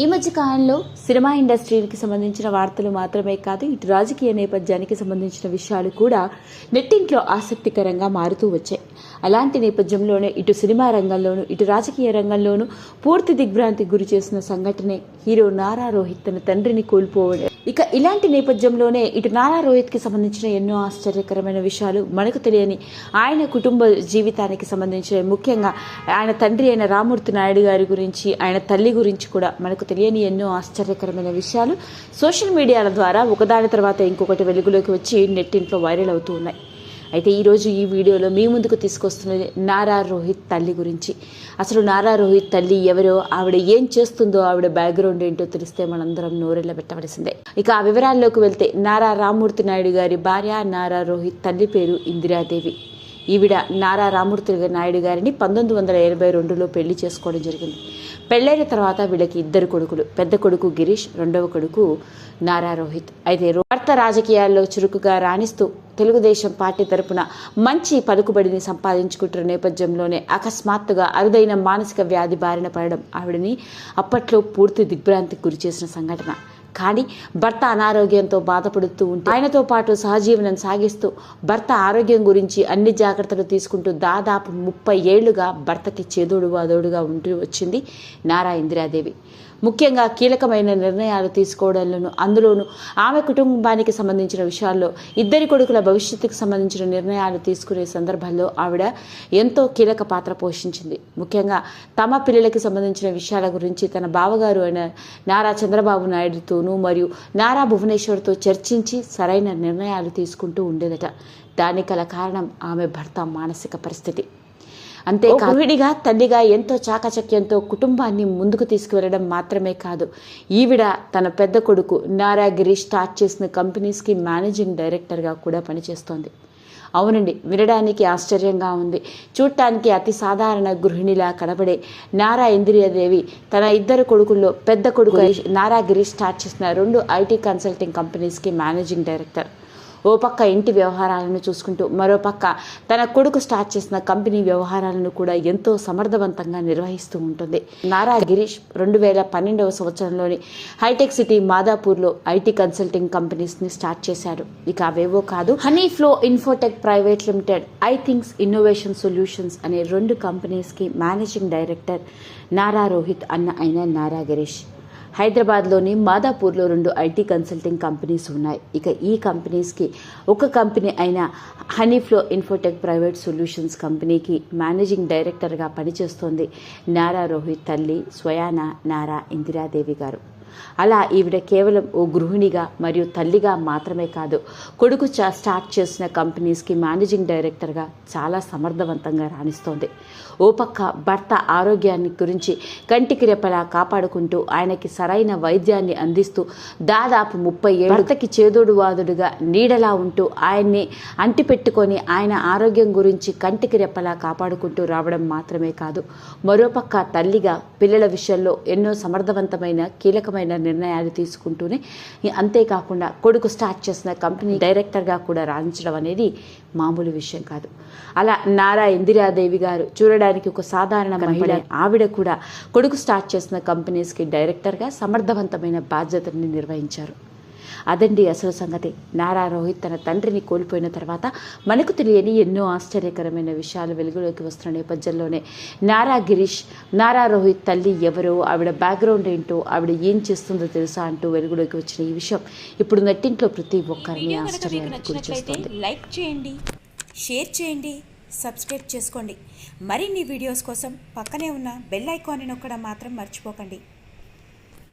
ఈ మధ్య కాలంలో సినిమా ఇండస్ట్రీకి సంబంధించిన వార్తలు మాత్రమే కాదు ఇటు రాజకీయ నేపథ్యానికి సంబంధించిన విషయాలు కూడా నెట్టింట్లో ఆసక్తికరంగా మారుతూ వచ్చాయి. అలాంటి నేపథ్యంలోనే ఇటు సినిమా రంగంలోనూ ఇటు రాజకీయ రంగంలోనూ పూర్తి దిగ్భ్రాంతికి గురి చేసిన సంఘటనే హీరో నారా రోహిత్ తన తండ్రిని కోల్పోవడం. ఇక ఇలాంటి నేపథ్యంలోనే ఇటు నారా రోహిత్కి సంబంధించిన ఎన్నో ఆశ్చర్యకరమైన విషయాలు మనకు తెలియని ఆయన కుటుంబ జీవితానికి సంబంధించిన ముఖ్యంగా ఆయన తండ్రి అయిన రామూర్తి నాయుడు గారి గురించి ఆయన తల్లి గురించి కూడా మనకు తెలియని ఎన్నో ఆశ్చర్యకరమైన విషయాలు సోషల్ మీడియాల ద్వారా ఒకదాని తర్వాత ఇంకొకటి వెలుగులోకి వచ్చి నెట్టింట్లో వైరల్ అవుతూ ఉన్నాయి. అయితే ఈరోజు ఈ వీడియోలో మీ ముందుకు తీసుకొస్తున్నది నారా రోహిత్ తల్లి గురించి. అసలు నారా రోహిత్ తల్లి ఎవరో ఆవిడ ఏం చేస్తుందో ఆవిడ బ్యాక్గ్రౌండ్ ఏంటో తెలిస్తే మనందరం నోరెళ్ళ పెట్టవలసిందే. ఇక ఆ వివరాల్లోకి వెళ్తే నారా రామూర్తి నాయుడు గారి భార్య నారా రోహిత్ తల్లి పేరు ఇందిరాదేవి. ఈవిడ నారా రామూర్తి నాయుడు గారిని పంతొమ్మిది వందల ఎనభై రెండులో పెళ్ళి చేసుకోవడం జరిగింది. పెళ్ళైన తర్వాత వీళ్ళకి ఇద్దరు కొడుకులు పెద్ద కొడుకు గిరీష్ రెండవ కొడుకు నారా రోహిత్. అయితే వార్త రాజకీయాల్లో చురుకుగా రాణిస్తూ తెలుగుదేశం పార్టీ తరపున మంచి పలుకుబడిని సంపాదించుకుంటున్న నేపథ్యంలోనే అకస్మాత్తుగా అరుదైన మానసిక వ్యాధి బారిన పడడం ఆవిడని అప్పట్లో పూర్తి దిగ్భ్రాంతికి గురి చేసిన సంఘటన. కానీ భర్త అనారోగ్యంతో బాధపడుతూ ఉంటే ఆయనతో పాటు సహజీవనం సాగిస్తూ భర్త ఆరోగ్యం గురించి అన్ని జాగ్రత్తలు తీసుకుంటూ దాదాపు ముప్పై ఏళ్ళుగా భర్తకి చేదోడు వాదోడుగా ఉంటూ వచ్చింది నారా ఇందిరాదేవి. ముఖ్యంగా కీలకమైన నిర్ణయాలు తీసుకోవడంలోనూ అందులోనూ ఆమె కుటుంబానికి సంబంధించిన విషయాల్లో ఇద్దరి కొడుకుల భవిష్యత్తుకు సంబంధించిన నిర్ణయాలు తీసుకునే సందర్భాల్లో ఆవిడ ఎంతో కీలక పాత్ర పోషించింది. ముఖ్యంగా తమ పిల్లలకి సంబంధించిన విషయాల గురించి తన బావగారు అయిన నారా చంద్రబాబు నాయుడుతోనూ మరియు నారా భువనేశ్వర్తో చర్చించి సరైన నిర్ణయాలు తీసుకుంటూ ఉండేదట. దానికి గల కారణం ఆమె భర్త మానసిక పరిస్థితి. అంతే గృహిణిగా తల్లిగా ఎంతో చాకచక్యంతో కుటుంబాన్ని ముందుకు తీసుకువెళ్ళడం మాత్రమే కాదు. ఈవిడ తన పెద్ద కొడుకు నారాగిరి స్టార్ట్ చేసిన కంపెనీస్కి మేనేజింగ్ డైరెక్టర్గా కూడా పనిచేస్తోంది. అవునండి వినడానికి ఆశ్చర్యంగా ఉంది. చూడటానికి అతి సాధారణ గృహిణిలా కనబడే నారా ఇందిరాదేవి తన ఇద్దరు కొడుకుల్లో పెద్ద కొడుకు నారాగిరి స్టార్ట్ చేసిన రెండు ఐటీ కన్సల్టింగ్ కంపెనీస్కి మేనేజింగ్ డైరెక్టర్. ఓ పక్క ఇంటి వ్యవహారాలను చూసుకుంటూ మరో పక్క తన కొడుకు స్టార్ట్ చేసిన కంపెనీ వ్యవహారాలను కూడా ఎంతో సమర్థవంతంగా నిర్వహిస్తూ ఉంటుంది. నారా గిరీష్ రెండు వేల పన్నెండవ సంవత్సరంలోని హైటెక్ సిటీ మాదాపూర్లో ఐటీ కన్సల్టింగ్ కంపెనీస్ని స్టార్ట్ చేశారు. ఇక అవేవో కాదు Honey Flow Infotech Private Limited I Thinks Innovation Solutions అనే రెండు కంపెనీస్కి మేనేజింగ్ డైరెక్టర్ నారా రోహిత్ అన్న అయిన నారా గిరీష్. హైదరాబాద్లోని మాదాపూర్లో రెండు ఐటీ కన్సల్టింగ్ కంపెనీస్ ఉన్నాయి. ఇక ఈ కంపెనీస్కి ఒక కంపెనీ అయిన Honey Flow Infotech Private Solutions కంపెనీకి మేనేజింగ్ డైరెక్టర్గా పనిచేస్తోంది నారా రోహిత్ తల్లి స్వయాన నారా ఇందిరాదేవి గారు. అలా ఈవిడ కేవలం ఓ గృహిణిగా మరియు తల్లిగా మాత్రమే కాదు కొడుకు చా స్టార్ట్ చేసిన కంపెనీస్కి మేనేజింగ్ డైరెక్టర్గా చాలా సమర్థవంతంగా రాణిస్తోంది. ఓ పక్క భర్త ఆరోగ్యాన్ని గురించి కంటికి రెప్పలా కాపాడుకుంటూ ఆయనకి సరైన వైద్యాన్ని అందిస్తూ దాదాపు ముప్పై ఏళ్ళకి చేదోడు వాదుడుగా నీడలా ఉంటూ ఆయన్ని అంటిపెట్టుకొని ఆయన ఆరోగ్యం గురించి కంటికి రెప్పలా కాపాడుకుంటూ రావడం మాత్రమే కాదు మరోపక్క తల్లిగా పిల్లల విషయంలో ఎన్నో సమర్థవంతమైన కీలకమైన నిర్ణయాలు తీసుకుంటూనే అంతేకాకుండా కొడుకు స్టార్ట్ చేసిన కంపెనీ డైరెక్టర్గా కూడా రాణించడం అనేది మామూలు విషయం కాదు. అలా నారా ఇందిరాదేవి గారు చూడడానికి ఒక సాధారణ మహిళ ఆవిడ కూడా కొడుకు స్టార్ట్ చేసిన కంపెనీస్కి డైరెక్టర్గా సమర్థవంతమైన బాధ్యతని నిర్వహించారు. అదండి అసలు సంగతి. నారా రోహిత్ తన తండ్రిని కోల్పోయిన తర్వాత మనకు తెలియని ఎన్నో ఆశ్చర్యకరమైన విషయాలు వెలుగులోకి వస్తున్న నేపథ్యంలోనే నారా గిరీష్ నారా రోహిత్ తల్లి ఎవరో ఆవిడ బ్యాక్గ్రౌండ్ ఏంటో ఆవిడ ఏం చేస్తుందో తెలుసా అంటూ వెలుగులోకి వచ్చిన ఈ విషయం ఇప్పుడు నెట్టింట్లో ప్రతి ఒక్కరిని ఆశ్చర్యానికి లైక్ చేయండి షేర్ చేయండి సబ్స్క్రైబ్ చేసుకోండి. మరిన్ని వీడియోస్ కోసం పక్కనే ఉన్న బెల్ ఐకాన్ని నొక్కడం మాత్రం మర్చిపోకండి.